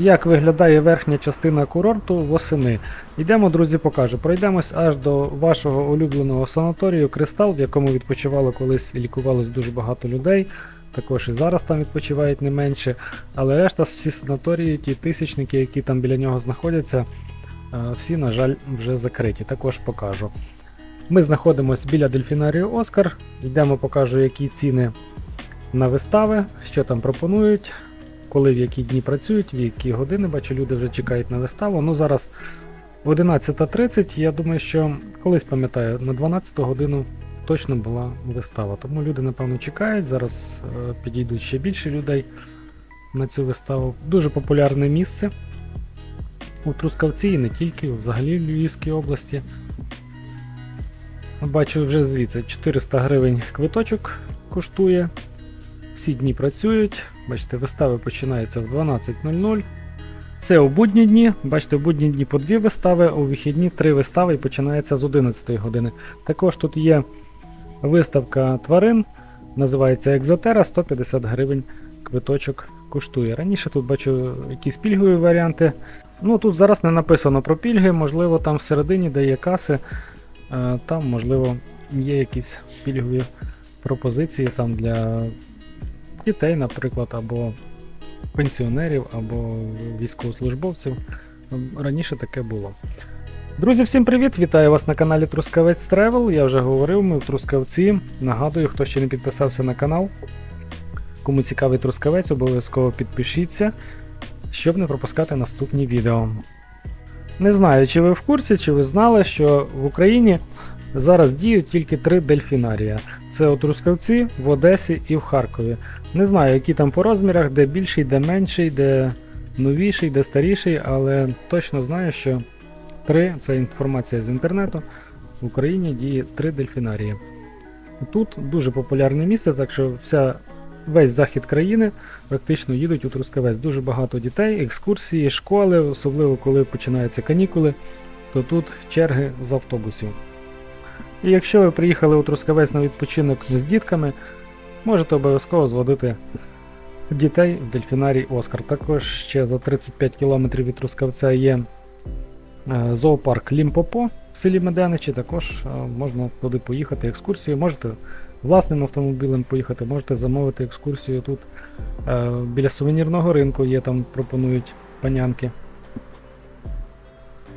як виглядає верхня частина курорту восени. Йдемо, друзі, покажу. Пройдемось аж до вашого улюбленого санаторію Кристал, в якому відпочивало колись і лікувалось дуже багато людей. Також і зараз там відпочивають не менше. Але решта всі санаторії, ті тисячники, які там біля нього знаходяться, е, всі, на жаль, вже закриті. Також покажу. Ми знаходимося біля дельфінарію Оскар. Йдемо, покажу, які ціни на вистави, що там пропонують, коли в які дні працюють, в які години. Бачу, люди вже чекають на виставу. Ну зараз 11.30. Я думаю, що колись пам'ятаю, на 12 годину точно була вистава. Тому люди, напевно, чекають. Зараз е, підійдуть ще більше людей на цю виставу. Дуже популярне місце у Трускавці і не тільки, взагалі в Львівській області. Бачу вже звідси 400 гривень квиточок коштує. Всі дні працюють. Бачите, вистави починаються в 12.00. Це у будні дні. Бачите, в будні дні по дві вистави, а у вихідні три вистави і починається з 11 години. Також тут є виставка тварин, називається Екзотера, 150 гривень квиточок коштує. Раніше тут бачу якісь пільгові варіанти. Ну тут зараз не написано про пільги, можливо, там всередині, де є каси, е, там, можливо, є якісь пільгові пропозиції там для дітей, наприклад, або пенсіонерів, або військовослужбовців. Раніше таке було. Друзі, всім привіт! Вітаю вас на каналі Трускавець Тревел. Я вже говорив, ми в Трускавці. Нагадую, хто ще не підписався на канал. Кому цікавий Трускавець, обов'язково підпишіться, щоб не пропускати наступні відео. Не знаю, чи ви в курсі, чи ви знали, що в Україні зараз діють тільки три дельфінарія. Це у Трускавці, в Одесі і в Харкові. Не знаю, які там по розмірах, де більший, де менший, де новіший, де старіший, але точно знаю, що три це інформація з інтернету. В Україні діє три дельфінарії. Тут дуже популярне місце, так що вся, весь захід країни практично їдуть у Трускавець. Дуже багато дітей, екскурсії, школи, особливо коли починаються канікули, то тут черги з автобусів. І якщо ви приїхали у Трускавець на відпочинок з дітками, можете обов'язково зводити дітей в дельфінарій Оскар. Також ще за 35 км від Трускавця є е, зоопарк Лімпопо в селі Меденичі. Також е, можна туди поїхати екскурсію. Можете власним автомобілем поїхати, можете замовити екскурсію тут. Е, Біля сувенірного ринку є, там пропонують панянки.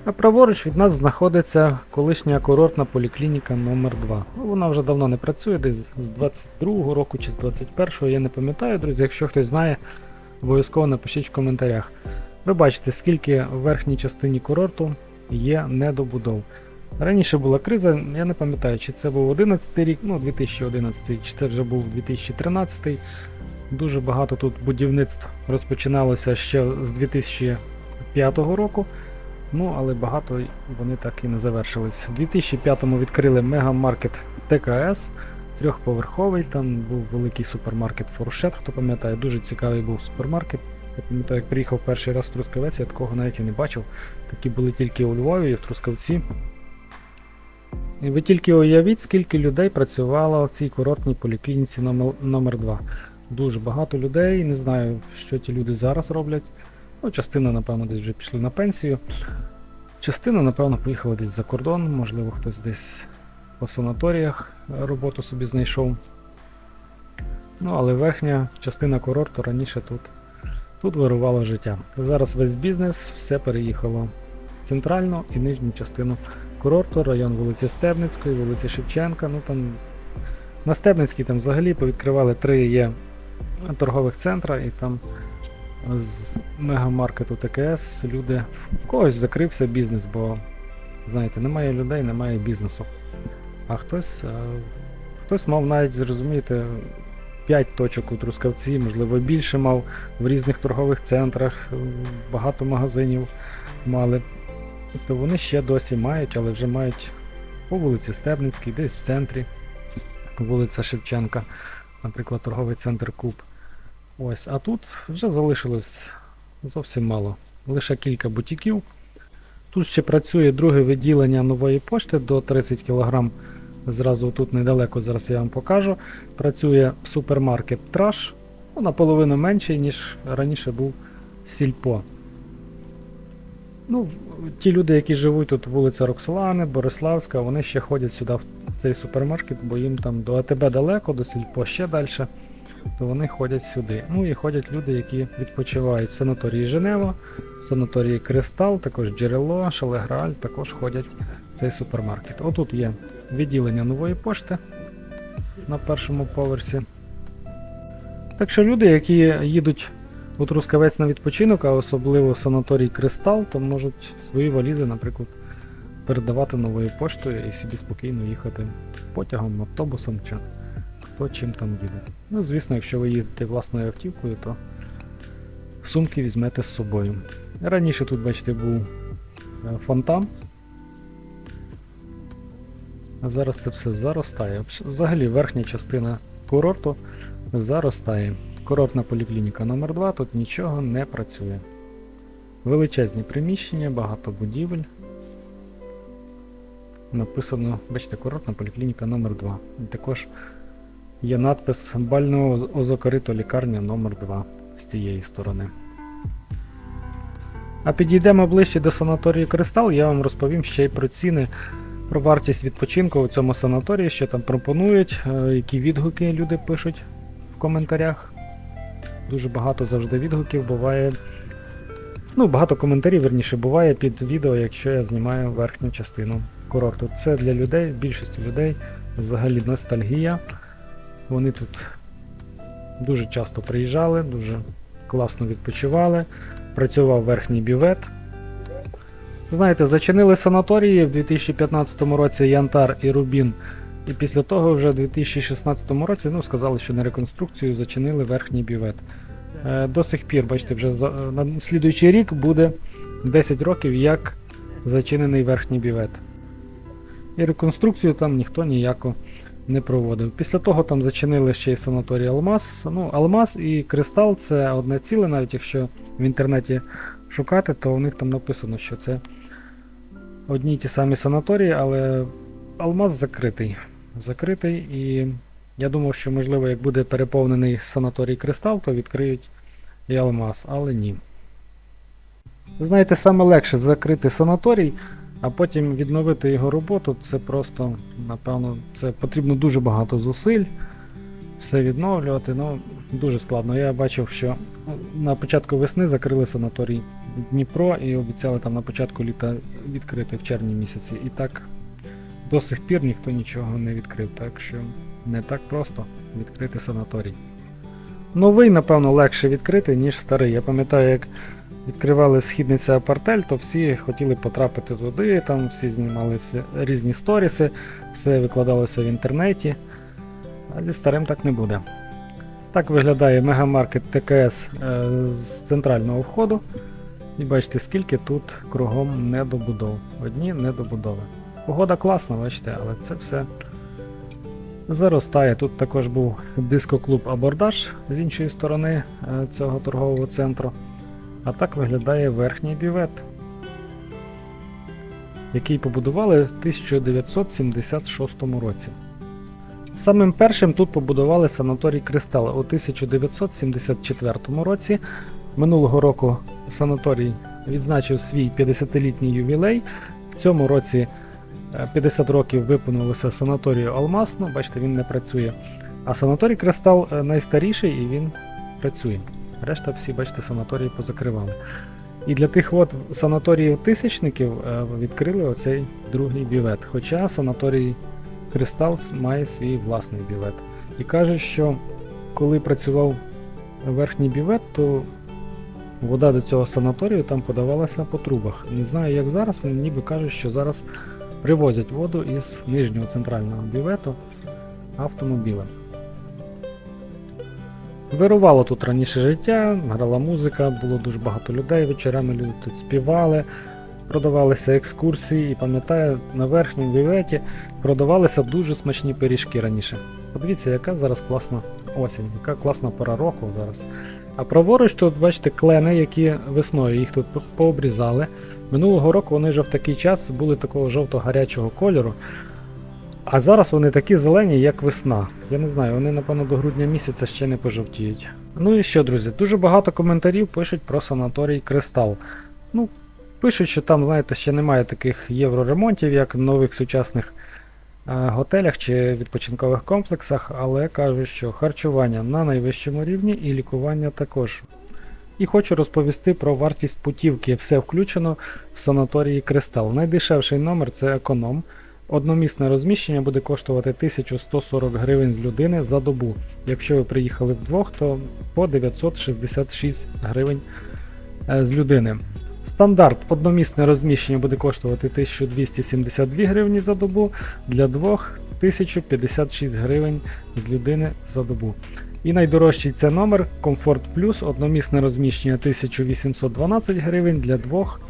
А праворуч від нас знаходиться колишня курортна поліклініка номер 2 Ну, вона вже давно не працює, десь з 22-го року чи з 21-го, я не пам'ятаю, друзі. Якщо хтось знає, обов'язково напишіть в коментарях. Ви бачите, скільки в верхній частині курорту є недобудов. Раніше була криза, я не пам'ятаю, чи це був 11 рік, ну 2011, чи це вже був 2013. Дуже багато тут будівництв розпочиналося ще з 2005 року. Ну, але багато вони так і не завершились. У 2005-му відкрили мегамаркет ТКС, трьохповерховий, там був великий супермаркет Форшет, хто пам'ятає, дуже цікавий був супермаркет. Я пам'ятаю, як приїхав перший раз в Трускавець, я такого навіть і не бачив. Такі були тільки у Львові і в Трускавці. І ви тільки уявіть, скільки людей працювало в цій курортній поліклініці номер, номер 2. Дуже багато людей, не знаю, що ті люди зараз роблять. Ну, частина, напевно, десь вже пішли на пенсію. Частина, напевно, поїхала десь за кордон, можливо, хтось десь по санаторіях роботу собі знайшов. Ну, але верхня частина курорту раніше тут, тут вирувало життя. Зараз весь бізнес, все переїхало в центральну і нижню частину курорту, район вулиці Стебницької, вулиці Шевченка. Ну там на Стебницькій там взагалі повідкривали три є торгових центра і там з мегамаркету ТКС люди в когось закрився бізнес, бо знаєте, немає людей, немає бізнесу. А хтось, е, хтось мав навіть зрозумієте, 5 точок у Трускавці, можливо, більше мав в різних торгових центрах, е, багато магазинів мали. Тобто вони ще досі мають, але вже мають по вулиці Стебницькій, десь в центрі, вулиця Шевченка, наприклад, торговий центр Куб. Ось, а тут вже залишилось зовсім мало. Лише кілька бутіків. Тут ще працює друге відділення нової пошти до 30 кг. Зразу тут недалеко, зараз я вам покажу. Працює супермаркет Траш. Ну, наполовину менший, ніж раніше був Сільпо. Ну, ті люди, які живуть тут, вулиця Роксолани, Бориславська, вони ще ходять сюди в цей супермаркет, бо їм там до АТБ далеко, до Сільпо ще далі, то вони ходять сюди. Ну і ходять люди, які відпочивають в санаторії Женева, в санаторії Кристал, також Джерело, Шалеграль, також ходять в цей супермаркет. Отут є відділення нової пошти на першому поверсі. Так що люди, які їдуть у Трускавець на відпочинок, а особливо в санаторій Кристал, то можуть свої валізи, наприклад, передавати новою поштою і собі спокійно їхати потягом, автобусом чи хто чим там їде. Ну, звісно, якщо ви їдете власною автівкою, то сумки візьмете з собою. Раніше тут, бачите, був е, фонтан. А зараз це все заростає. Взагалі верхня частина курорту заростає. Курортна поліклініка номер 2 тут нічого не працює. Величезні приміщення, багато будівель. Написано, бачите, курортна поліклініка номер 2 також є надпис Бального озокорито лікарня номер 2 з цієї сторони. А підійдемо ближче до санаторію Кристал, я вам розповім ще й про ціни, про вартість відпочинку у цьому санаторії, що там пропонують, е, які відгуки люди пишуть в коментарях. Дуже багато завжди відгуків буває. Ну, багато коментарів, верніше, буває під відео, якщо я знімаю верхню частину курорту. Це для людей, більшості людей взагалі ностальгія. Вони тут дуже часто приїжджали, дуже класно відпочивали. Працював верхній бювет. Знаєте, зачинили санаторії в 2015 році Янтар і Рубін. І після того вже в 2016 році ну, сказали, що на реконструкцію зачинили верхній бювет. Е, До сих пір, бачите, вже за, на слідуючий рік буде 10 років, як зачинений верхній бювет. І реконструкцію там ніхто ніяко не проводив. Після того там зачинили ще й санаторій Алмаз. Ну, Алмаз і Кристал це одне ціле, навіть якщо в інтернеті шукати, то у них там написано, що це одні й ті самі санаторії, але Алмаз закритий. Закритий і я думав, що можливо, як буде переповнений санаторій Кристал, то відкриють і Алмаз, але ні. Знаєте, саме легше закрити санаторій, а потім відновити його роботу, це просто, напевно, це потрібно дуже багато зусиль. Все відновлювати, ну дуже складно. Я бачив, що на початку весни закрили санаторій Дніпро і обіцяли там на початку літа відкрити в червні місяці. І так до сих пір ніхто нічого не відкрив, так що не так просто відкрити санаторій. Новий, напевно, легше відкрити, ніж старий. Я пам'ятаю, як відкривали східниця апартель, то всі хотіли потрапити туди, там всі знімалися різні сторіси, все викладалося в інтернеті. А зі старим так не буде. Так виглядає мегамаркет ТКС е, з центрального входу. І бачите, скільки тут кругом недобудов. Одні недобудови. Погода класна, бачите, але це все заростає. Тут також був дискоклуб Абордаж з іншої сторони е, цього торгового центру. А так виглядає верхній бювет, який побудували в 1976 році. Самим першим тут побудували санаторій Кристал у 1974 році. Минулого року санаторій відзначив свій 50-літній ювілей. В цьому році е, 50 років виповнилося санаторію Алмаз. Ну, бачите, він не працює. А санаторій Кристал е, найстаріший і він працює. Решта всі, бачите, санаторії позакривали. І для тих от санаторіїв тисячників е, відкрили оцей другий бювет. Хоча санаторій Кристал має свій власний бювет. І кажуть, що коли працював верхній бювет, то вода до цього санаторію там подавалася по трубах. Не знаю, як зараз, але ніби кажуть, що зараз привозять воду із нижнього центрального бювету автомобілем. Вирувало тут раніше життя, грала музика, було дуже багато людей, вечорами люди тут співали, продавалися екскурсії, і пам'ятаю, на верхньому бюветі продавалися дуже смачні пиріжки раніше. Подивіться, яка зараз класна осінь, яка класна пора року зараз. А праворуч тут, бачите, клени, які весною їх тут пообрізали. Минулого року вони вже в такий час були такого жовто-гарячого кольору. А зараз вони такі зелені, як весна. Я не знаю, вони, напевно, до грудня місяця ще не пожовтіють. Ну і що, друзі, дуже багато коментарів пишуть про санаторій Кристал. Ну, Пишуть, що там, знаєте, ще немає таких євроремонтів, як в нових сучасних е, готелях чи відпочинкових комплексах, але кажуть, що харчування на найвищому рівні і лікування також. І хочу розповісти про вартість путівки. Все включено в санаторії Кристал. Найдешевший номер це економ. Одномісне розміщення буде коштувати 1140 гривень з людини за добу. Якщо ви приїхали вдвох, то по 966 гривень е, з людини. Стандарт одномісне розміщення буде коштувати 1272 гривні за добу, для двох 1056 гривень з людини за добу. І найдорожчий це номер Comfort Plus, одномісне розміщення 1812 гривень для двох.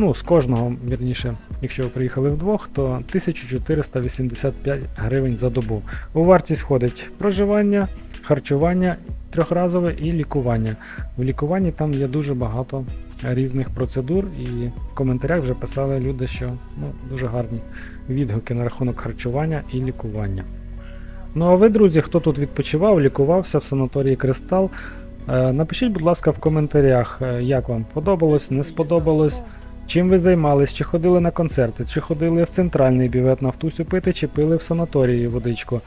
Ну, з кожного, вірніше, якщо ви приїхали вдвох, то 1485 гривень за добу. У вартість входить проживання, харчування трьохразове і лікування. В лікуванні там є дуже багато різних процедур, і в коментарях вже писали люди, що ну, дуже гарні відгуки на рахунок харчування і лікування. Ну а ви, друзі, хто тут відпочивав, лікувався в санаторії Кристал, е, напишіть, будь ласка, в коментарях, е, як вам подобалось, не сподобалось, чим ви займались, чи ходили на концерти, чи ходили в центральний бівет Нафтусю пити, чи пили в санаторії водичку.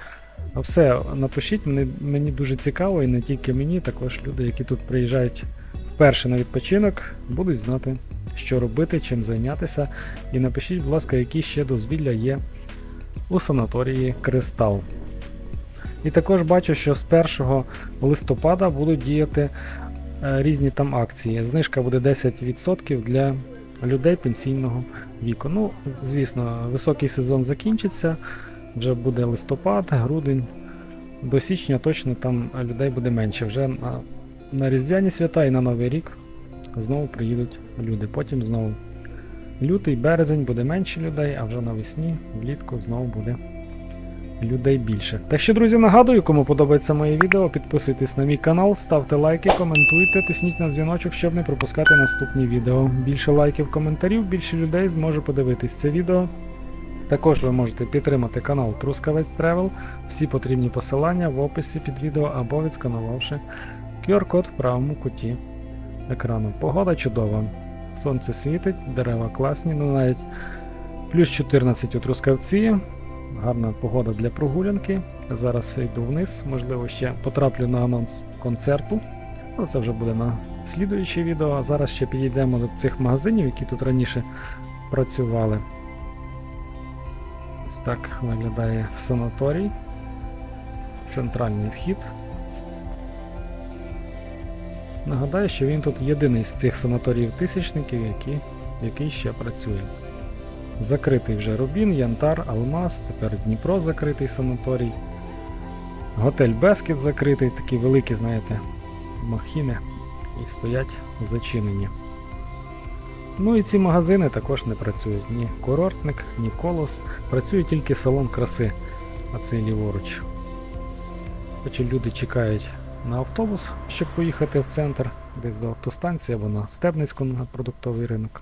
Все, напишіть, мені, мені дуже цікаво, і не тільки мені, також люди, які тут приїжджають вперше на відпочинок, будуть знати, що робити, чим зайнятися. І напишіть, будь ласка, які ще дозвілля є у санаторії Кристал. І також бачу, що з 1 листопада будуть діяти е, різні там акції. Знижка буде 10% для людей пенсійного віку. Ну, звісно, високий сезон закінчиться, вже буде листопад, грудень. До січня точно там людей буде менше. Вже на, на Різдвяні свята і на Новий рік знову приїдуть люди. Потім знову лютий, березень буде менше людей, а вже навесні, влітку знову буде людей більше. Так що, друзі, нагадую, кому подобається моє відео, підписуйтесь на мій канал, ставте лайки, коментуйте, тисніть на дзвіночок, щоб не пропускати наступні відео. Більше лайків, коментарів, більше людей зможе подивитись це відео. Також ви можете підтримати канал Трускавець Тревел. Всі потрібні посилання в описі під відео або відсканувавши QR-код в правому куті екрану. Погода чудова. Сонце світить, дерева класні, ну навіть плюс 14 у Трускавці. Гарна погода для прогулянки. Зараз йду вниз, можливо, ще потраплю на анонс концерту. Ну, це вже буде на слідуюче відео. А зараз ще підійдемо до цих магазинів, які тут раніше працювали. Ось так виглядає санаторій. Центральний вхід. Нагадаю, що він тут єдиний з цих санаторіїв-тисячників, який, який ще працює. Закритий вже Рубін, Янтар, Алмаз, тепер Дніпро закритий санаторій. Готель Бескет закритий, такі великі, знаєте, махіни і стоять зачинені. Ну і ці магазини також не працюють. Ні курортник, ні колос. Працює тільки салон краси, а цей ліворуч. Хоча люди чекають на автобус, щоб поїхати в центр, десь до автостанції або на Стебницьку на продуктовий ринок.